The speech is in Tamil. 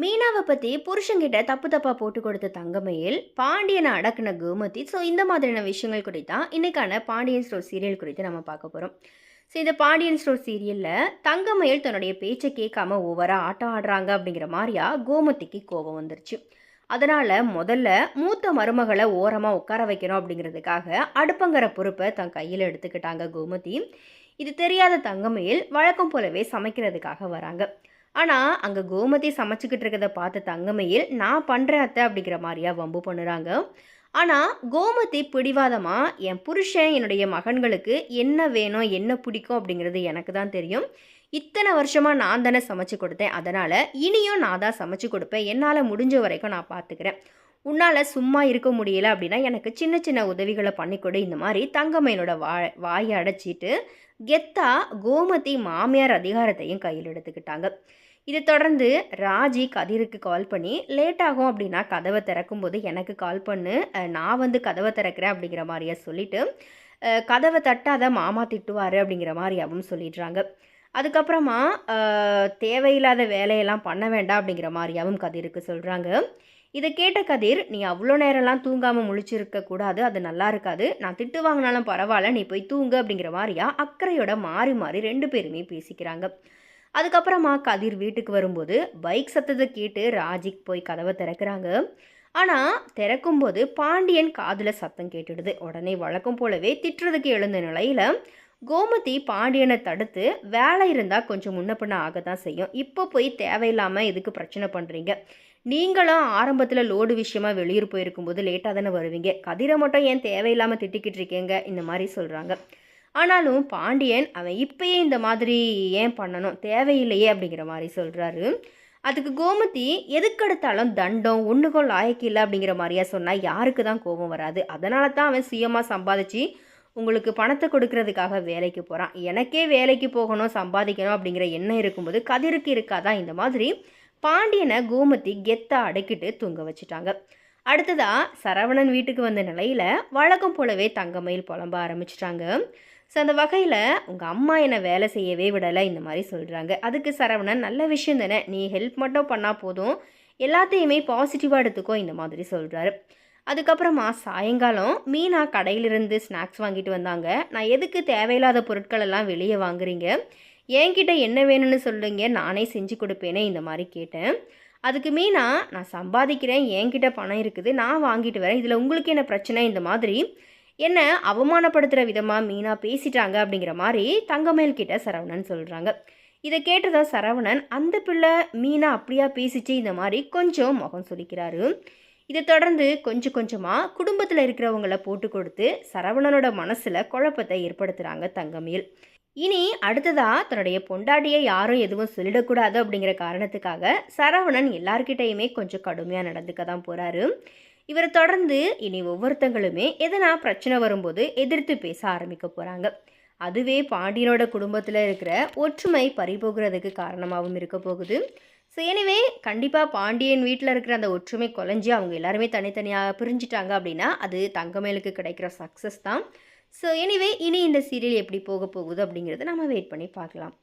மீனாவை பற்றி புருஷங்கிட்ட தப்பு தப்பாக போட்டு கொடுத்த தங்கமயில் பாண்டியனை அடக்குன கோமதி ஸோ இந்த மாதிரியான விஷயங்கள் குறித்து தான் இன்றைக்கான பாண்டியன் ஸ்டோர் சீரியல் குறித்து நம்ம பார்க்க போகிறோம் ஸோ இந்த பாண்டியன் ஸ்டோர் சீரியலில் தங்கமயில் தன்னுடைய பேச்சை கேட்காம ஓவராக ஆட்டம் ஆடுறாங்க அப்படிங்கிற மாதிரியா கோமதிக்கு கோபம் வந்துருச்சு. அதனால் முதல்ல மூத்த மருமகளை ஓரமாக உட்கார வைக்கணும் அப்படிங்கிறதுக்காக அடுப்பங்கிற பொறுப்பை தன் கையில் எடுத்துக்கிட்டாங்க கோமதி. இது தெரியாத தங்கமயில் வழக்கம் போலவே சமைக்கிறதுக்காக வராங்க. ஆனால் அங்கே கோமதி சமைச்சிக்கிட்டு இருக்கிறத பார்த்து தங்கமையில் நான் பண்ணுறேன் அத்தை அப்படிங்கிற மாதிரியா வம்பு பண்ணுறாங்க. ஆனால் கோமதி பிடிவாதமாக என் புருஷன் என்னுடைய மகன்களுக்கு என்ன வேணும் என்ன பிடிக்கும் அப்படிங்கிறது எனக்கு தான் தெரியும். இத்தனை வருஷமாக நான் தானே சமைச்சு கொடுத்தேன். அதனால் இனியும் நான் தான் சமைச்சு கொடுப்பேன். என்னால் முடிஞ்ச வரைக்கும் நான் பார்த்துக்கிறேன். உன்னால் சும்மா இருக்க முடியல அப்படின்னா எனக்கு சின்ன சின்ன உதவிகளை பண்ணிக்கொடு. இந்த மாதிரி தங்கம்மையனோட வா வாயை அடைச்சிட்டு கெத்தா கோமதி மாமியார் அதிகாரத்தையும் கையில் எடுத்துக்கிட்டாங்க. இதை தொடர்ந்து ராஜி கதிருக்கு கால் பண்ணி லேட் ஆகும் அப்படின்னா கதவை திறக்கும்போது எனக்கு கால் பண்ணு. நான் வந்து கதவை திறக்கிறேன் அப்படிங்கிற மாதிரியா சொல்லிவிட்டு கதவை தட்டாத மாமா திட்டுவார் அப்படிங்கிற மாதிரியாகவும் சொல்லிடுறாங்க. அதுக்கப்புறமா தேவையில்லாத வேலையெல்லாம் பண்ண வேண்டாம் அப்படிங்கிற மாதிரியாவும் கதிருக்கு சொல்கிறாங்க இதை கேட்ட கதிர் நீ அவ்வளோ நேரம்லாம் தூங்காமல் முழிச்சிருக்க கூடாது. அது நல்லா இருக்காது. நான் திட்டு வாங்கினாலும் பரவாயில்ல. நீ போய் தூங்கு அப்படிங்கிற மாதிரியா அக்கறையோட மாறி மாறி ரெண்டு பேருமே பேசிக்கிறாங்க. அதுக்கப்புறமா கதிர் வீட்டுக்கு வரும்போது பைக் சத்தத்தை கேட்டு ராஜிக் போய் கதவை திறக்கிறாங்க. ஆனால் திறக்கும்போது பாண்டியன் காதில் சத்தம் கேட்டுடுது. உடனே வழக்கம் போலவே திட்டுறதுக்கு எழுந்த நிலையில் கோமதி பாண்டியனை தடுத்து வேலை இருந்தால் கொஞ்சம் முன்ன பின்ன ஆக தான் செய்யும். இப்போ போய் தேவையில்லாமல் எதுக்கு பிரச்சனை பண்ணுறீங்க நீங்களும் ஆரம்பத்தில் லோடு விஷயமா வெளியூர் போயிருக்கும்போது லேட்டாக தானே வருவீங்க. கதிரை மட்டும் ஏன் தேவையில்லாமல் திட்டிக்கிட்டு இருக்கீங்க? இந்த மாதிரி சொல்கிறாங்க ஆனாலும் பாண்டியன் அவன் இப்பயே இந்த மாதிரி ஏன் பண்ணணும்? தேவையில்லையே அப்படிங்கிற மாதிரி சொல்கிறாரு அதுக்கு கோமதி எதுக்கெடுத்தாலும் தண்டம் ஒன்றுக்கும் லாயக்கு இல்லை அப்படிங்கிற மாதிரியா சொன்னால் யாருக்கு தான் கோபம் வராது. அதனால தான் அவன் சுயமாக சம்பாதிச்சு உங்களுக்கு பணத்தை கொடுக்கறதுக்காக வேலைக்கு போகிறான் எனக்கே வேலைக்கு போகணும் சம்பாதிக்கணும் அப்படிங்கிற எண்ணம் இருக்கும்போது கதிருக்கு இருக்காதா? இந்த மாதிரி பாண்டியனை கோமதி கெத்தா அடக்கிட்டு தூங்க வச்சுட்டாங்க. அடுத்ததா சரவணன் வீட்டுக்கு வந்த நிலையில் வழக்கம் போலவே தங்கமயில் புலம்ப ஆரம்பிச்சிட்டாங்க. ஸோ அந்த வகையில் உங்கள் அம்மா என்னை வேலை செய்யவே விடலை இந்த மாதிரி சொல்கிறாங்க அதுக்கு சரவணன் நல்ல விஷயம் தானே நீ ஹெல்ப் மட்டும் பண்ணால் போதும். எல்லாத்தையுமே பாசிட்டிவாக எடுத்துக்கோ இந்த மாதிரி சொல்கிறாரு அதுக்கப்புறமா சாயங்காலம் மீனா கடையிலிருந்து ஸ்நாக்ஸ் வாங்கிட்டு வந்தாங்க. நான் எதுக்கு தேவையில்லாத பொருட்கள் எல்லாம் வெளியே வாங்குறீங்க? என்கிட்ட என்ன வேணும்னு சொல்லுங்க நானே செஞ்சு கொடுப்பேனே இந்த மாதிரி கேட்டேன். அதுக்கு மீனா நான் சம்பாதிக்கிறேன் என்கிட்ட பணம் இருக்குது நான் வாங்கிட்டு வரேன். இதில் உங்களுக்கு என்ன பிரச்சனை? இந்த மாதிரி என்ன அவமானப்படுத்துகிற விதமாக மீனா பேசிட்டாங்க அப்படிங்கிற மாதிரி தங்கமேல் கிட்ட சரவணன் சொல்கிறாங்க இதை கேட்டதான் சரவணன் அந்த பிள்ளை மீனா அப்படியா பேசிச்சு இந்த மாதிரி கொஞ்சம் முகம் சொல்லிக்கிறாரு இதை தொடர்ந்து கொஞ்சம் கொஞ்சமாக குடும்பத்தில் இருக்கிறவங்கள போட்டு கொடுத்து சரவணனோட மனசில் குழப்பத்தை ஏற்படுத்துகிறாங்க தங்கமேல் இனி அடுத்ததாக தன்னுடைய பொண்டாட்டியை யாரும் எதுவும் சொல்லிடக்கூடாது அப்படிங்கிற காரணத்துக்காக சரவணன் எல்லார்கிட்டையுமே கொஞ்சம் கடுமையாக நடந்துக்க தான் போகிறாரு இவரை தொடர்ந்து இனி ஒவ்வொருத்தங்களுமே எதனா பிரச்சனை வரும்போது எதிர்த்து பேச ஆரம்பிக்க போகிறாங்க அதுவே பாண்டியனோட குடும்பத்தில் இருக்கிற ஒற்றுமை பறிபோகிறதுக்கு காரணமாகவும் இருக்க போகுது. ஸோ எனிவே கண்டிப்பாக பாண்டியன் வீட்டில் இருக்கிற அந்த ஒற்றுமை குலைஞ்சி அவங்க எல்லாருமே தனித்தனியாக பிரிஞ்சிட்டாங்க அப்படின்னா அது தங்கமேலுக்கு கிடைக்கிற சக்ஸஸ் தான். ஸோ எனிவே இனி இந்த சீரியல் எப்படி போக போகுது அப்படிங்கிறத நம்ம வெயிட் பண்ணி பார்க்கலாம்.